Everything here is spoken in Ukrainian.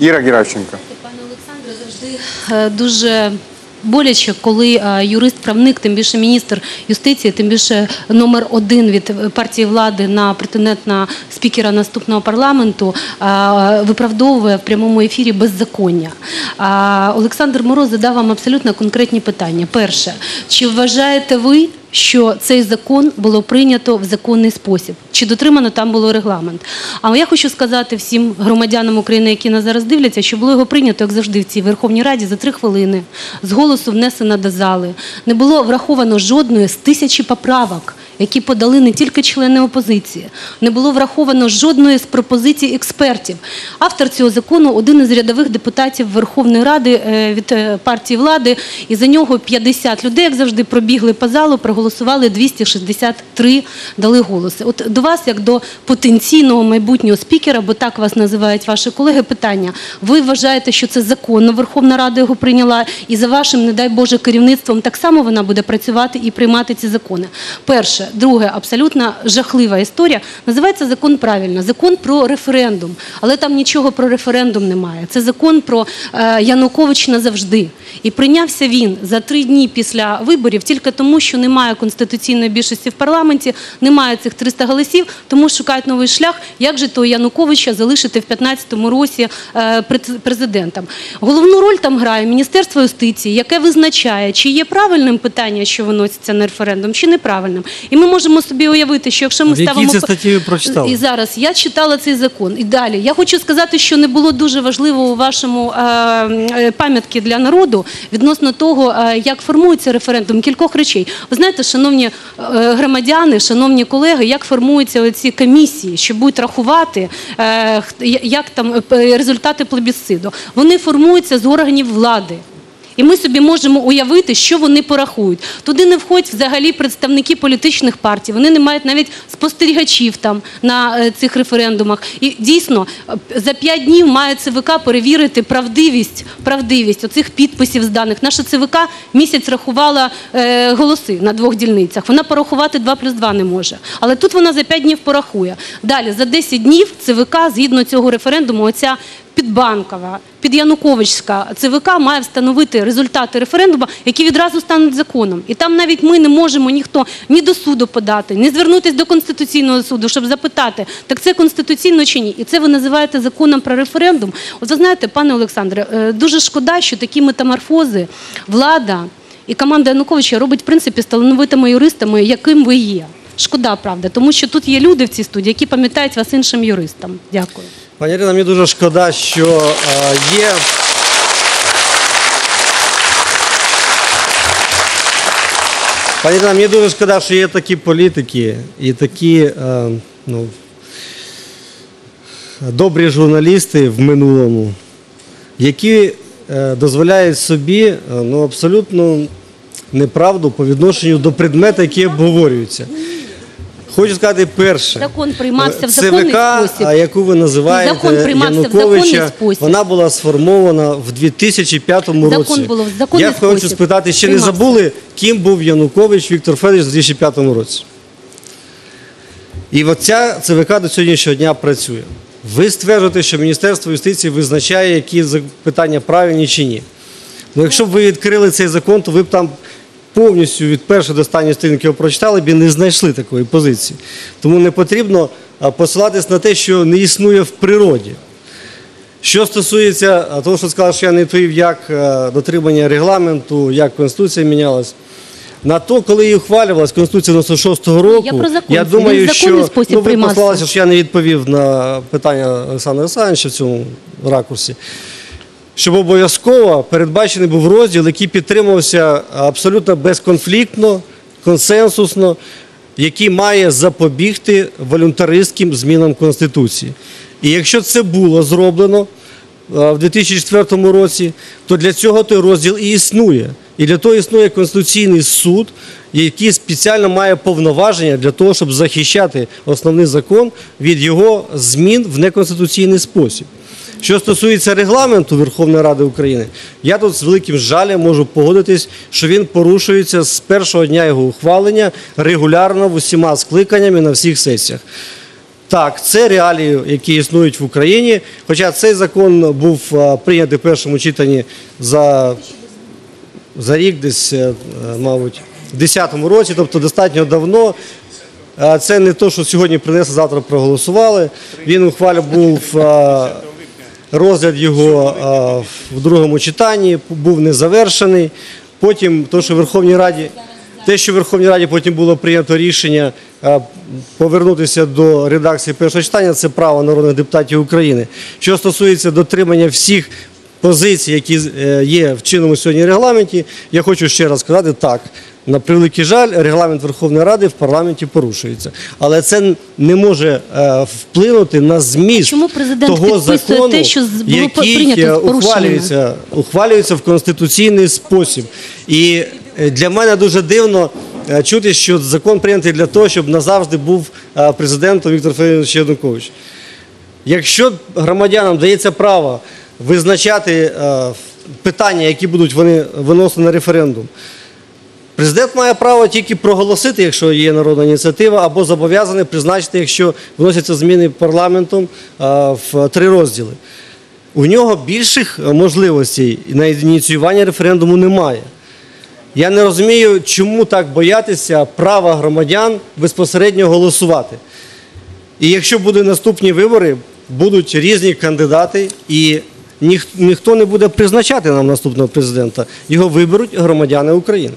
Іра Геращенко. Пане Олександре, завжди е, дуже боляче, коли е, юрист-правник, тим більше міністр юстиції, тим більше номер один від партії влади на претендент на спікера наступного парламенту е, виправдовує в прямому ефірі беззаконня. Олександр Мороз задав вам абсолютно конкретні питання. Перше, чи вважаєте ви? що цей закон було прийнято в законний спосіб, чи дотримано там було регламент. А я хочу сказати всім громадянам України, які нас зараз дивляться, що було його прийнято, як завжди, в цій Верховній Раді за три хвилини. З голосу внесено до зали. Не було враховано жодної з тисячі поправок. Які подали не тільки члени опозиції, не було враховано жодної з пропозицій експертів. Автор цього закону один із рядових депутатів Верховної Ради е, від е, партії влади, і за нього 50 людей, як завжди, пробігли по залу, проголосували 263, дали голоси. От до вас, як до потенційного майбутнього спікера, бо так вас називають ваші колеги, питання: ви вважаєте, що це законно Верховна Рада його прийняла, і за вашим, не дай Боже, керівництвом так само вона буде працювати і приймати ці закони? Перше, друге, абсолютно жахлива історія. Називається закон правильно, закон про референдум, але там нічого про референдум немає. Це закон про е, Янукович назавжди. І прийнявся він за три дні після виборів тільки тому, що немає конституційної більшості в парламенті, немає цих 300 голосів, тому шукають новий шлях, як же того Януковича залишити в 2015 році е, президентом. Головну роль там грає Міністерство юстиції, яке визначає, чи є правильним питання, що виноситься на референдум, чи неправильним. І ми можемо собі уявити, що якщо ми В якій ставимо це статті ви прочитали? і зараз я читала цей закон. І далі я хочу сказати, що не було дуже важливо у вашому е, е, пам'ятки для народу відносно того, е, як формується референдум, кількох речей. Ви знаєте, шановні е, громадяни, шановні колеги, як формуються оці комісії, що будуть рахувати, е, як там результати плебісциду. Вони формуються з органів влади. І ми собі можемо уявити, що вони порахують. Туди не входять взагалі представники політичних партій. Вони не мають навіть спостерігачів там на е, цих референдумах. І дійсно е, за п'ять днів має ЦВК перевірити правдивість, правдивість оцих підписів зданих. Наша ЦВК місяць рахувала е, голоси на двох дільницях. Вона порахувати 2 плюс 2 не може. Але тут вона за 5 днів порахує. Далі за 10 днів ЦВК згідно цього референдуму, оця підбанкова, підянуковичська ЦВК має встановити результати референдуму, які відразу стануть законом. І там навіть ми не можемо ніхто ні до суду подати, ні звернутися до Конституційного суду, щоб запитати, так це конституційно чи ні. І це ви називаєте законом про референдум. От ви знаєте, пане Олександре, е, дуже шкода, що такі метаморфози влада і команда Януковича робить, в принципі, з юристами, яким ви є. Шкода, правда, тому що тут є люди в цій студії, які пам'ятають вас іншим юристам. Дякую. Пані Ірина, мені дуже шкода, що е, є. Пані Дана, мені дуже шкода, що є такі політики і такі е, ну, добрі журналісти в минулому, які е, дозволяють собі е, ну, абсолютно неправду по відношенню до предмета, який обговорюється. Хочу сказати перше. Закон приймався в ЦВК, спосіб. а яку ви називаєте Закон приймався в Януковича, законний спосіб. вона була сформована в 2005 році. Закон було в законний Я хочу спосіб. спитати, чи не забули, ким був Янукович Віктор Федорович в 2005 році? І от ця ЦВК до сьогоднішнього дня працює. Ви стверджуєте, що Міністерство юстиції визначає, які питання правильні чи ні. Ну, якщо б ви відкрили цей закон, то ви б там повністю від першої до останньої сторінки його прочитали б і не знайшли такої позиції. Тому не потрібно посилатись на те, що не існує в природі. Що стосується того, що сказав, що я не відповів, як дотримання регламенту, як Конституція мінялась. На то, коли її ухвалювалась Конституція 96-го року, Я про закон. я думаю, що ну, ви послалися, що я не відповів на питання Олександра Олександровича в цьому ракурсі. Щоб обов'язково передбачений був розділ, який підтримувався абсолютно безконфліктно, консенсусно, який має запобігти волюнтаристським змінам Конституції. І якщо це було зроблено е, в 2004 році, то для цього той розділ і існує. І для того існує Конституційний суд, який спеціально має повноваження для того, щоб захищати основний закон від його змін в неконституційний спосіб. Що стосується регламенту Верховної Ради України, я тут з великим жалем можу погодитись, що він порушується з першого дня його ухвалення регулярно в усіма скликаннями на всіх сесіях. Так, це реалії, які існують в Україні. Хоча цей закон був прийнятий в першому читанні за, за рік, десь, е, мабуть, в 2010 році, тобто достатньо давно. Це не те, що сьогодні принесли, завтра проголосували. Він ухваля був розгляд його в другому читанні, був не завершений. Потім, то, що в Верховній Раді, те, що в Верховній Раді потім було прийнято рішення повернутися до редакції першого читання, це право народних депутатів України. Що стосується дотримання всіх позицій, які е, є в чинному сьогодні регламенті, я хочу ще раз сказати так. На превеликий жаль, регламент Верховної Ради в парламенті порушується, але це не може е, вплинути на зміст Чому президент того закону, те, що було який е, ухвалюється, ухвалюється в конституційний спосіб. І для мене дуже дивно чути, що закон прийнятий для того, щоб назавжди був президентом Віктор Федорович Янукович. Якщо громадянам дається право визначати е, питання, які будуть вони виносити на референдум, президент має право тільки проголосити, якщо є народна ініціатива, або зобов'язаний призначити, якщо вносяться зміни парламентом е, в три розділи. У нього більших можливостей на ініціювання референдуму немає. Я не розумію, чому так боятися права громадян безпосередньо голосувати. І якщо будуть наступні вибори, будуть різні кандидати, і ніх- ніхто не буде призначати нам наступного президента. Його виберуть громадяни України.